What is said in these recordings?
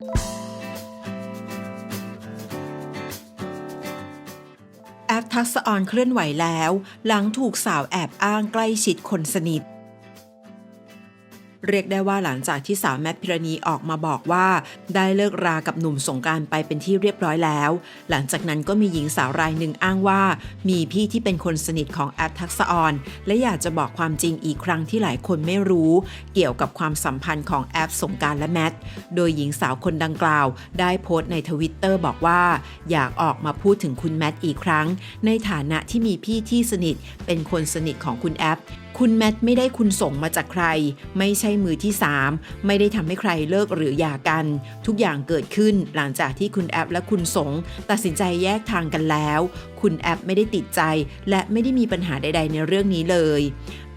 แอปทักษะออนเคลื่อนไหวแล้ว หลังถูกสาวแอบอ้างใกล้ชิดคนสนิท เรียกได้ว่าหลังจากที่สาวแมทพิรณีออกมาบอกว่า ได้เลิกรากับหนุ่มสงการไปเป็นที่เรียบร้อยแล้ว หลังจากนั้นก็มีหญิงสาวรายหนึ่งอ้างว่า มีพี่ที่เป็นคนสนิทของแอปทักษออนและอยากจะบอกความจริงอีกครั้งที่หลายคนไม่รู้ เกี่ยวกับความสัมพันธ์ของแอปสงการและแมทโดยหญิงสาวคนดังกล่าว ได้โพสต์ในทวิตเตอร์บอกว่า อยากออกมาพูดถึงคุณแมทอีกครั้ง ในฐานะที่มีพี่ที่สนิทเป็นคนสนิทของคุณแอป คุณแมทไม่ได้คุณส่งมาจากใคร ไม่ใช่มือที่ 3 ไม่ได้ทำให้ใครเลิกหรือหย่ากัน ทุกอย่างเกิดขึ้นหลังจากที่คุณแอปและคุณสงตัดสินใจแยกทางกันแล้ว คุณแอปไม่ได้ติดใจ และไม่ได้มีปัญหาใด ๆ ในเรื่องนี้เลย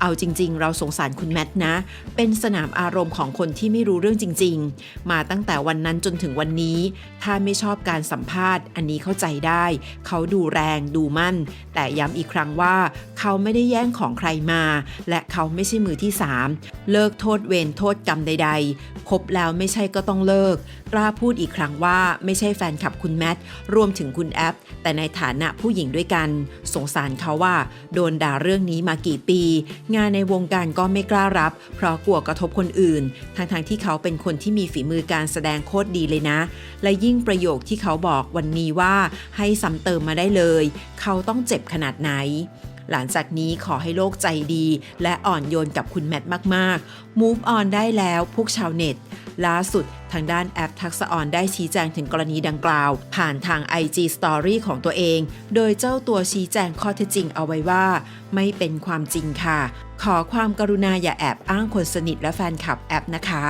เอาจริง ๆ เราสงสารคุณแมทนะ เป็นสนามอารมณ์ของคนที่ไม่รู้เรื่องจริง ๆ มาตั้งแต่วันนั้นจนถึงวันนี้ ถ้าไม่ชอบการสัมภาษณ์ อันนี้เข้าใจได้ เขาดูแรงดูมั่น แต่ย้ำอีกครั้งว่า เขาไม่ได้แย่งของใครมา และเขาไม่ใช่มือที่ 3 เลิกโทษเวรโทษกรรมใด ๆ คบแล้วไม่ใช่ก็ต้องเลิก กล้าพูดอีกครั้งว่าไม่ใช่แฟนคลับคุณแมทรวมถึงคุณแอปแต่ในฐานะผู้หญิงด้วยกัน สงสารเขาว่า โดนด่าเรื่องนี้มากี่ปี งานในวงการก็ไม่กล้ารับ เพราะกลัวกระทบคนอื่น ทั้งๆที่เขาเป็นคนที่มีฝีมือการแสดงโคตรดีเลยนะ และยิ่งประโยคที่เขาบอกวันนี้ว่าให้ซ้ำเติมมาได้เลย เขาต้องเจ็บขนาดไหนหลังจากนี้ขอให้โลกใจดี และอ่อนโยนกับคุณแมทมากๆ move on ได้แล้วพวกชาวเน็ต ล่าสุดทางด้านแอปทักษะออนได้ชี้แจงถึงกรณีดังกล่าว ผ่านทาง IG Story ของตัวเอง โดยเจ้าตัวชี้แจงข้อเท็จจริงเอาไว้ว่า ไม่เป็นความจริงค่ะ ขอความกรุณาอย่าแอบอ้างคนสนิทและแฟนคลับแอปนะคะ